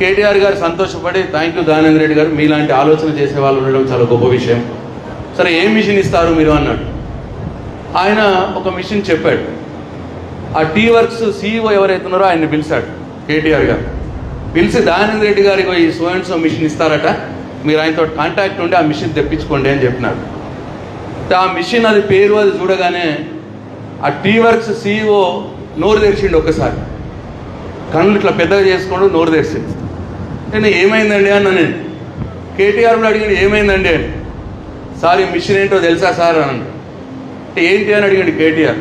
కేటీఆర్ గారు సంతోషపడి thank you దానంద్ Reddy గారు మీలాంటి ఆలోచన చేసే వాళ్ళు ఉండడం చాలా గొప్ప విషయం. సరే ఏం మిషన్ ఇస్తారు మీరు అన్నాడు. ఆయన ఒక మిషన్ చెప్పాడు. ఆ టీ వర్క్స్ సీఈఓ ఎవరైతే ఉన్నారో పిలిచాడు కేటీఆర్ గారు. పిలిచి దయానంద్ రెడ్డి గారికి ఈ సో అండ్ సో మిషన్ ఇస్తారట మీరు ఆయనతో కాంటాక్ట్ ఉండి ఆ మిషన్ తెప్పించుకోండి అని చెప్పినాడు ఆ మిషన్ అది పేరు అది చూడగానే ఆ టీ వర్క్స్ సీఈఓ నోరు తెరిచిండు ఒక్కసారి. కళ్ళు ఇట్లా పెద్దగా చేసుకోండు నోరు తెరిచింది నేను ఏమైందండి అన్నాను కేటీఆర్ కూడా అడిగాడు ఏమైందండి? సార్ ఈ మిషన్ ఏంటో తెలుసా సార్? అని అంటే ఏంటి అని అడిగాడు కేటీఆర్.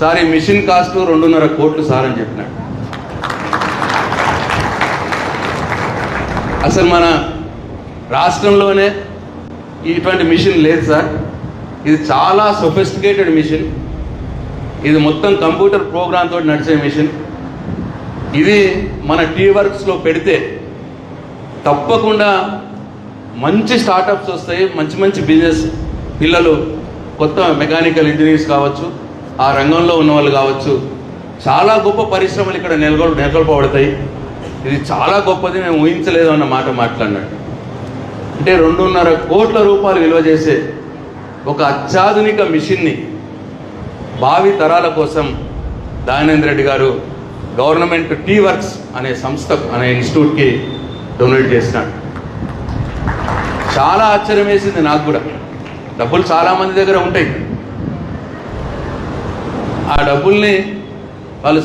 సార్ ఈ మిషన్ కాస్ట్ రెండున్నర కోట్లు సార్ అని చెప్పినాడు. అసలు మన రాష్ట్రంలోనే ఇటువంటి మిషన్ లేదు సార్. ఇది చాలా సొఫిస్టికేటెడ్ మిషన్. ఇది మొత్తం కంప్యూటర్ ప్రోగ్రామ్ తోటి నడిచే మిషన్. ఇది మన టీ వర్క్స్లో పెడితే తప్పకుండా మంచి స్టార్టప్స్ వస్తాయి మంచి మంచి బిజినెస్ పిల్లలు కొత్త మెకానికల్ ఇంజనీర్స్ కావచ్చు ఆ రంగంలో ఉన్న వాళ్ళు కావచ్చు చాలా గొప్ప పరిశ్రమలు ఇక్కడ నెలకొల్ నెలకొల్పబడతాయి. ఇది చాలా గొప్పది మేము ఊహించలేదు అన్న మాట మాట్లాడినట్టు అంటే రెండున్నర కోట్ల రూపాయలు విలువ చేసే ఒక అత్యాధునిక మిషన్ని భావి తరాల కోసం దానేంద్ర రెడ్డి గారు గవర్నమెంట్ టీ వర్క్స్ అనే సంస్థ అనే ఇన్స్టిట్యూట్కి డొనేట్ చేసినాడు చాలా ఆశ్చర్యం వేసింది నాకు కూడా. డబ్బులు చాలా మంది దగ్గర ఉంటాయి. ఆ డబ్బుల్ని